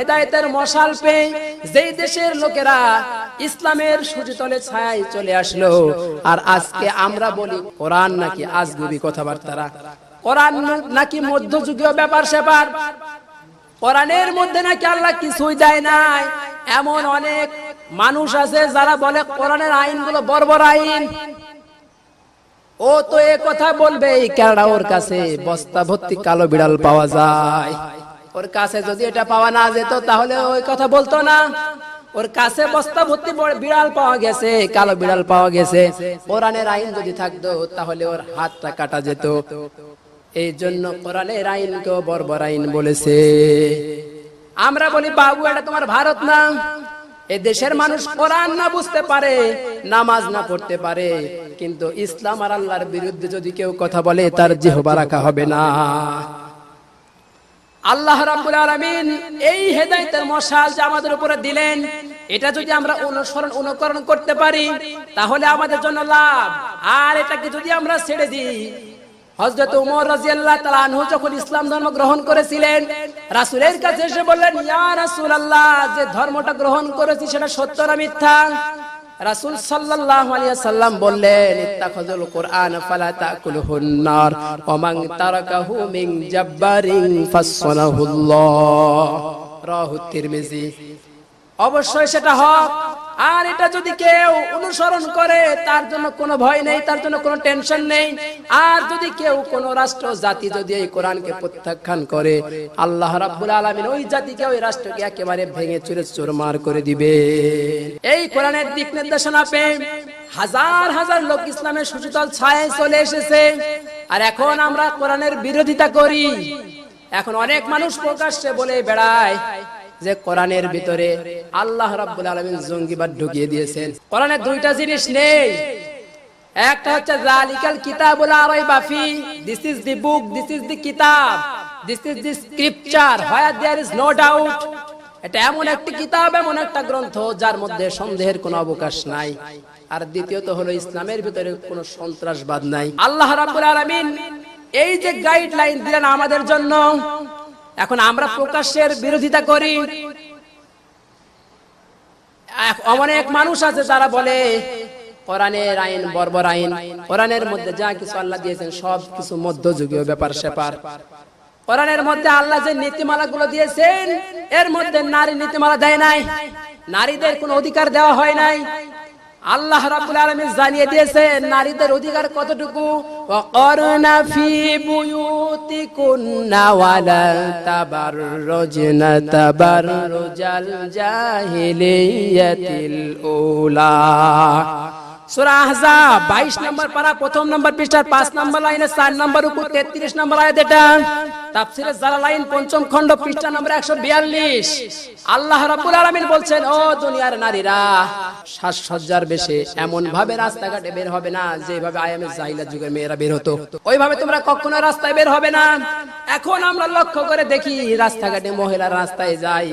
হেদায়েতের মশাল পেয়ে যেই দেশের লোকেরা ইসলামের সুজিতলে ছায় চলে আসলো। আর আজকে আমরা বলি, কোরআন নাকি আজগুবি কথাবার্তারা কোরআন নাকি মধ্যযুগীয় ব্যাপার স্যাপার? কোরআনের মধ্যে নাকি আল্লাহ কিছুই দেয় নাই। এমন অনেক মানুষ আছে যারা বলে, কোরআনের আইনগুলো বর্বর আইন। ও তো এ কথা বলবে কেননা ওর কাছে বস্তা ভর্তি কালো বিড়াল পাওয়া যায়। ওর কাছে যদি এটা পাওয়া না যেত, তাহলে ওই কথা বলতো না। ওর কাছে বস্তা ভর্তি বিড়াল পাওয়া গেছে, কালো বিড়াল পাওয়া গেছে। কোরআনের আইন যদি থাকতো, তাহলে ওর হাতটা কাটা যেত। এই জন্য কোরআনের আইনকেও বর্বর আইন বলেছে। আমরা বলি, বাবু, এটা তোমার ভারত না? এ দেশের মানুষ কোরআন না বুঝতে পারে, নামাজ না পড়তে পারে। কিন্তু ইসলাম আর আল্লাহর বিরুদ্ধে যদি কেউ কথা বলে, তার জিহবা রাখা হবে না। আল্লাহ রাব্বুল আলামিন এই হেদায়েতের মশাল যে আমাদের উপরে দিলেন, এটা যদি আমরা অনুসরণ, অনুকরণ করতে পারি, তাহলে আমাদের জন্য লাভ। আর এটাকে যদি আমরা ছেড়ে দিই, হযরত ওমর রাদিয়াল্লাহু তাআলা আনহু যখন ইসলাম ধর্ম গ্রহণ করেছিলেন, রাসূলের কাছে এসে বললেন, ইয়া রাসূলুল্লাহ, যে ধর্মটা গ্রহণ করেছি সেটা সত্য না মিথ্যা? রাসূল সাল্লাল্লাহু আলাইহি সাল্লাম বললেন, ইত্তাখাযুল কুরআন ফালা তাকুলুহুন নার ওয়া মান তারাকাহু মিন জাব্বারিন ফাসসালাহুল্লাহ। রাহু তিরমিজি। অবশ্যই সেটা হক। আর এটা যদি কেউ অনুসরণ করে, তার জন্য কোনো ভয় নেই, তার জন্য কোনো টেনশন নেই। আর যদি কেউ কোন রাষ্ট্র জাতি যদি এই কোরআনকে প্রত্যাখ্যান করে, আল্লাহ রাব্বুল আলামিন ওই জাতিকে ওই রাষ্ট্রকে একেবারে ভেঙে চুরে চুরমার করে দিবে। এই কোরআনের দিক নির্দেশনা পেয়ে হাজার হাজার লোক ইসলামের সুচিতল ছায় চলে এসেছে। আর এখন আমরা কোরআনের বিরোধিতা করি। এখন অনেক মানুষ প্রকাশ্যে বলে বেড়ায় যে কোরআনের ভিতরে আল্লাহ রাব্বুল আলামিন জঙ্গিবাদ ঢুকিয়ে দিয়েছেন। কোরআনে দুইটা জিনিস নেই। একটা হচ্ছে জালিকাল কিতাবুল আরাইবা ফি this is the book this is দি কিতাব this is the scripture where there is no doubt এটা এমন একটি কিতাব, এমন একটা গ্রন্থ যার মধ্যে সন্দেহের কোনো অবকাশ নাই। আর দ্বিতীয়ত হলো ইসলামের ভিতরে কোনো সন্ত্রাসবাদ নাই। আল্লাহ রাব্বুল আলামিন এই যে গাইডলাইন দিলেন আমাদের জন্য এখন আমরা প্রকাশ্যের বিরোধিতা করি। অনেক মানুষ আছে যারা বলে, কোরআনের আইন বর্বর আইন। কোরআনের মধ্যে যা কিছু আল্লাহ দিয়েছেন, সব কিছু মধ্যযুগীয় ব্যাপার স্যাপার। কোরআনের মধ্যে আল্লাহ যে নীতিমালা গুলো দিয়েছেন, এর মধ্যে নারী নীতিমালা দেয় নাই। নারীদের কোনো অধিকার দেওয়া হয় নাই। আল্লাহ রাব্বুল আলামিন জানিয়ে দিয়েছেন, নারীদের অধিকার কতটুকু? 22 নম্বর পারা, প্রথম নম্বর পৃষ্ঠার 5 নম্বর লাইনে 4 নম্বর উপর 33 নম্বর আয়াত এটা। তাফসীরে জালালাইন পঞ্চম খণ্ড, পৃষ্ঠা নম্বর 142 আল্লাহ বলছেন, ও দুনিয়ার নারীরা, সাজসজ্জার বেশে এমন ভাবে রাস্তাঘাটে বের হবে না, যেভাবে আয়ামে জাহিলা যুগের মেয়েরা বের হতো। ওইভাবে তোমরা কখনো রাস্তায় বের হবে না। এখন আমরা লক্ষ্য করে দেখি, রাস্তাঘাটে মহিলা রাস্তায় যায়।